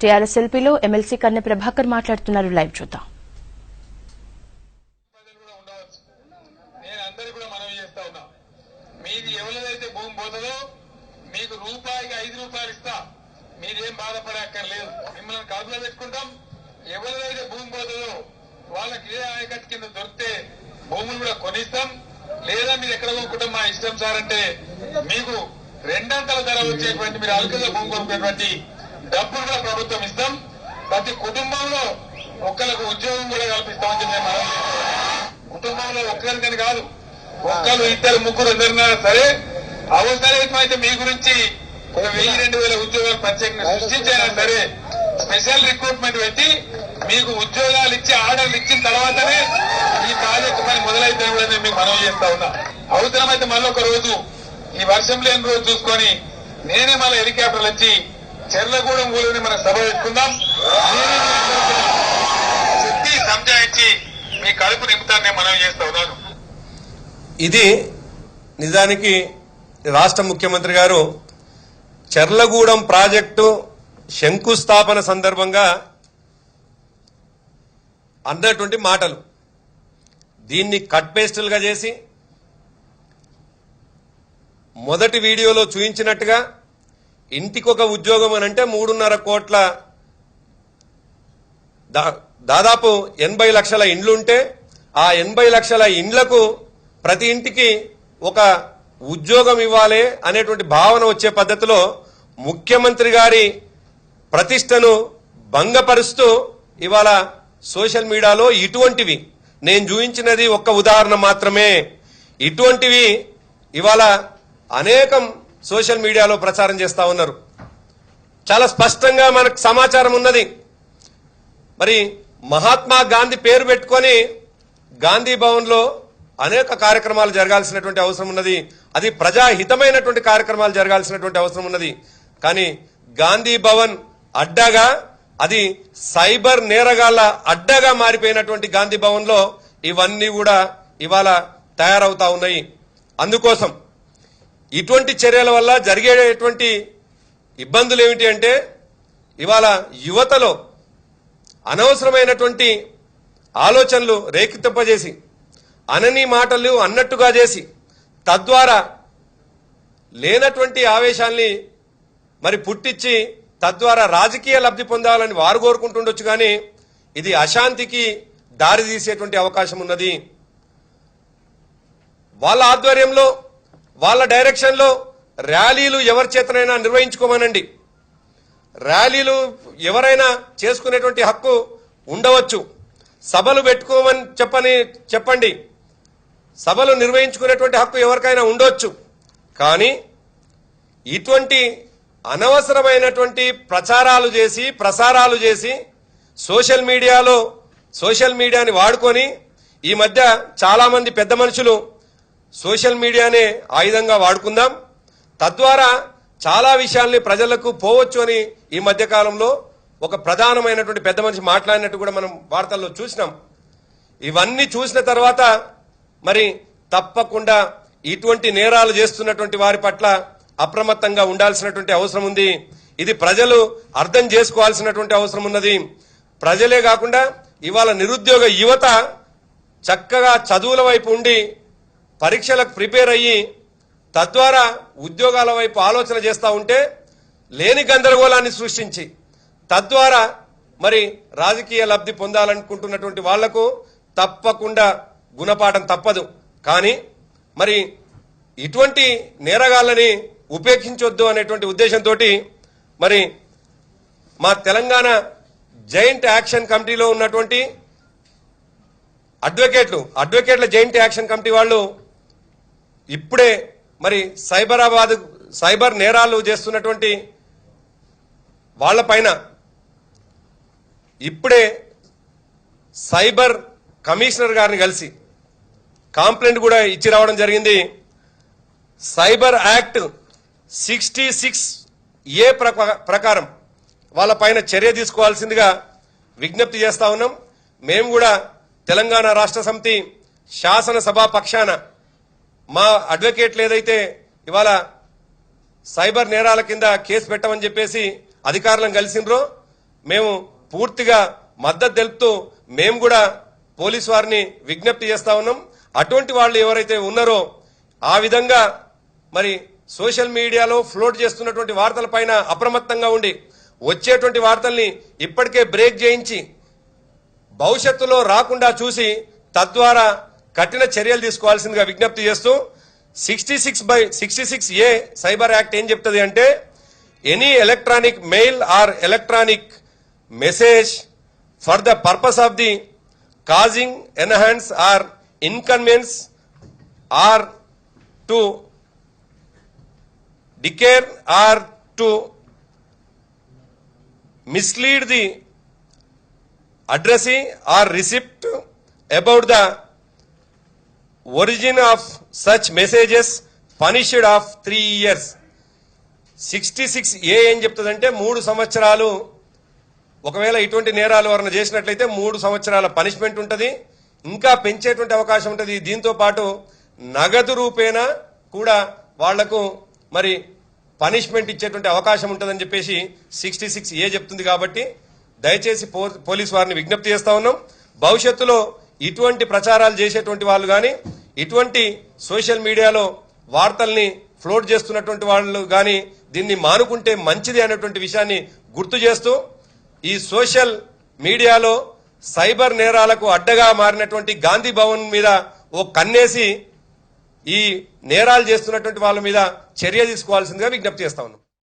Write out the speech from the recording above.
TRS ఎల్పీలో MLC కన్నె ప్రభాకర్ మాట్లాడుతున్నారు. Live చూద్దాం. కూడా నేను కూడా చేస్తా మీది ఎవరిదైతే భూమి పోతుందో మీకు రూపాయికి ఐదు రూపాయలు ఇస్తా. మీరేం బాధపడక్కర్లేదు. మిమ్మల్ని కడుపులో పెట్టుకుంటాం. ఎవరిదైతే భూమి పోతుందో వాళ్ళకి ఏ ఆయకట్టు కింద దొరికితే భూములు కూడా కొనిస్తాం. లేదా మీరు ఎక్కడ కొనుక్కుంటాం? మా ఇష్టం సార్ అంటే మీకు రెండంతల ధర వచ్చేటువంటి మీరు అల్కగా భూమి కొనుక్కునేటువంటి డబ్బులు కూడా ప్రభుత్వం ఇస్తాం. ప్రతి కుటుంబంలో ఒక్కరికి ఉద్యోగం కూడా కల్పిస్తామని చెప్పి కుటుంబంలో ఒక్కరికని కాదు ఒక్కరు ఇద్దరు ముగ్గురు ఎవరినా సరే అవసరమైతే మీ గురించి ఒక వెయ్యి రెండు వేల ఉద్యోగాలు ప్రత్యేకంగా సృష్టించైనా సరే స్పెషల్ రిక్రూట్మెంట్ పెట్టి మీకు ఉద్యోగాలు ఇచ్చి ఆర్డర్లు ఇచ్చిన తర్వాతనే ఈ ప్రాజెక్టు పని మొదలైతే కూడా నేను మీకు మనవి చేస్తా ఉన్నా. అవసరమైతే మళ్ళీ ఒక రోజు ఈ వర్షం లేని రోజు చూసుకొని నేనే మళ్ళీ హెలికాప్టర్లు వచ్చి చెర్లగూడెం ఊళ్ళని మనం సభ పెట్టుకుందాం. శక్తి మీ సంజాయించి మీ కడుపు నింపుతాను నేను మనవి చేస్తా ఉన్నాను. ఇది నిజానికి రాష్ట్ర ముఖ్యమంత్రి గారు చెర్లగూడెం ప్రాజెక్టు శంకుస్థాపన సందర్భంగా అన్నటువంటి మాటలు. దీన్ని కట్ పేస్టులుగా చేసి మొదటి వీడియోలో ఇంటికి ఇంటికొక ఉద్యోగం అని అంటే మూడున్నర కోట్ల దా- దాదాపు ఎనభై లక్షల ఇండ్లుంటే ఆ ఎనభై లక్షల ఇండ్లకు ప్రతి ఇంటికి ఒక ఉద్యోగం ఇవ్వాలి అనేటువంటి భావన వచ్చే పద్ధతిలో ముఖ్యమంత్రి గారి ప్రతిష్టను భంగపరుస్తూ ఇవాళ సోషల్ మీడియాలో ఇటువంటివి. నేను చూపించినది ఒక్క ఉదాహరణ మాత్రమే. ఇటువంటివి ఇవాళ అనేకం సోషల్ మీడియాలో ప్రచారం చేస్తూ ఉన్నారు. చాలా స్పష్టంగా మనకు సమాచారం ఉన్నది. మరి మహాత్మా గాంధీ పేరు పెట్టుకొని గాంధీ భవన్లో అనేక కార్యక్రమాలు జరగాల్సినటువంటి అవసరం ఉన్నది. అది ప్రజాహితమైనటువంటి కార్యక్రమాలు జరగాల్సినటువంటి అవసరం ఉన్నది. కానీ గాంధీ భవన్ అడ్డాగా అది సైబర్ నేరగాళ్ళ అడ్డాగా మారిపోయినటువంటి గాంధీ భవన్లో ఇవన్నీ కూడా ఇవాళ తయారవుతా ఉన్నాయి. అందుకోసం ఇటువంటి చర్యల వల్ల జరిగేటువంటి ఇబ్బందులు ఏమిటి అంటే ఇవాళ యువతలో అనవసరమైనటువంటి ఆలోచనలు రేకెత్తింపజేసి అనని మాటలు అన్నట్టుగా చేసి తద్వారా లేనటువంటి ఆవేశాల్ని మరి పుట్టించి తద్వారా రాజకీయ లబ్ధి పొందాలని వారు కోరుకుంటుండొచ్చు కానీ ఇది అశాంతికి దారి తీసేటువంటి అవకాశం ఉన్నది వాళ్ళ ఆధ్వర్యంలో వాళ్ళ డైరెక్షన్లో ర్యాలీలు ఎవరి చేతనైనా నిర్వహించుకోమనండి. ర్యాలీలు ఎవరైనా చేసుకునేటువంటి హక్కు ఉండవచ్చు. సభలు పెట్టుకోమని చెప్పని చెప్పండి. సభలు నిర్వహించుకునేటువంటి హక్కు ఎవరికైనా ఉండొచ్చు. కానీ ఇటువంటి అనవసరమైనటువంటి ప్రచారాలు చేసి ప్రసారాలు చేసి సోషల్ మీడియాలో సోషల్ మీడియాని వాడుకొని ఈ మధ్య చాలామంది పెద్ద మనుషులు సోషల్ మీడియానే ఆయుధంగా వాడుకుందాం. తద్వారా చాలా విషయాల్ని ప్రజలకు పోవచ్చు అని ఈ మధ్యకాలంలో ఒక ప్రధానమైనటువంటి పెద్ద మనిషి మాట్లాడినట్టు కూడా మనం వార్తల్లో చూసినాం. ఇవన్నీ చూసిన తర్వాత మరి తప్పకుండా ఇటువంటి నేరాలు చేస్తున్నటువంటి వారి పట్ల అప్రమత్తంగా ఉండాల్సినటువంటి అవసరం ఉంది. ఇది ప్రజలు అర్థం చేసుకోవాల్సినటువంటి అవసరం ఉన్నది. ప్రజలే కాకుండా ఇవాళ నిరుద్యోగ యువత చక్కగా చదువుల వైపు ఉండి పరీక్షలకు ప్రిపేర్ అయ్యి తద్వారా ఉద్యోగాల వైపు ఆలోచన చేస్తూ ఉంటే లేని గందరగోళాన్ని సృష్టించి తద్వారా మరి రాజకీయ లబ్ధి పొందాలనుకుంటున్నటువంటి వాళ్ళకు తప్పకుండా గుణపాఠం తప్పదు. కానీ మరి ఇటువంటి నేరగాళ్ళని ఉపేక్షించొద్దు అనేటువంటి ఉద్దేశంతో మరి మా తెలంగాణ జైంట్ యాక్షన్ కమిటీలో ఉన్నటువంటి అడ్వకేట్లు అడ్వకేట్ల జైంట్ యాక్షన్ కమిటీ వాళ్ళు ఇప్పుడే మరి సైబరాబాద్ సైబర్ నేరాలు చేస్తున్నటువంటి వాళ్ళపైన ఇప్పుడే సైబర్ కమిషనర్ గారిని కలిసి కాంప్లైంట్ కూడా ఇచ్చి రావడం జరిగింది. Cyber act sixty six A ప్రకారం ప్రకారం వాళ్ళపైన చర్య తీసుకోవాల్సిందిగా విజ్ఞప్తి చేస్తా ఉన్నాం. మేము కూడా తెలంగాణ రాష్ట్ర సమితి శాసనసభా పక్షాన మా అడ్వకేట్లు ఏదైతే ఇవాళ సైబర్ నేరాల కింద కేసు పెట్టమని చెప్పేసి అధికారులను కలిసినరో మేము పూర్తిగా మద్దతు తెలుపుతూ మేము కూడా పోలీస్ వారిని విజ్ఞప్తి చేస్తా ఉన్నాం. అటువంటి వాళ్ళు ఎవరైతే ఉన్నారో ఆ విధంగా మరి సోషల్ మీడియాలో ఫ్లోట్ చేస్తున్నటువంటి వార్తలపైన అప్రమత్తంగా ఉండి వచ్చేటువంటి వార్తల్ని ఇప్పటికే బ్రేక్ చేయించి భవిష్యత్తులో రాకుండా చూసి తద్వారా కఠిన చర్యలు తీసుకోవాల్సిందిగా విజ్ఞప్తి చేస్తూ sixty six by sixty six A cyber act ఏం చెప్తుంది అంటే any electronic mail or electronic message for the purpose of the causing annoyance or inconvenience or to డికేర్ or to mislead the addressee or recipient about the origin of such messages punished of three years sixty six A ఏం చెప్తుందంటే మూడు సంవత్సరాలు ఒకవేళ ఇటువంటి నేరాలు ఎవరైనా చేసినట్లయితే మూడు సంవత్సరాల పనిష్మెంట్ ఉంటుంది. ఇంకా పెంచేటువంటి అవకాశం ఉంటుంది. దీంతో పాటు నగదు రూపేణా కూడా వాళ్ళకు మరి పనిష్మెంట్ ఇచ్చేటువంటి అవకాశం ఉంటుందని చెప్పేసి సిక్స్టీ సిక్స్ ఏ చెప్తుంది కాబట్టి దయచేసి పో- పోలీస్ వారిని విజ్ఞప్తి చేస్తా ఉన్నాం. భవిష్యత్తులో ఇటువంటి ప్రచారాలు చేసేటువంటి వాళ్ళు కానీ ఇటువంటి సోషల్ మీడియాలో వార్తల్ని ఫ్లోట్ చేస్తున్నటువంటి వాళ్ళు కానీ దీన్ని మానుకుంటే మంచిది అనేటువంటి విషయాన్ని గుర్తు చేస్తూ ఈ సోషల్ మీడియాలో సైబర్ నేరాలకు అడ్డగా మారినటువంటి గాంధీ భవన్ మీద ఓ కన్నేసి ఈ నేరాలు చేస్తున్నటువంటి వాళ్ళ మీద చర్య తీసుకోవాల్సిందిగా విజ్ఞప్తి చేస్తా ఉన్నాం.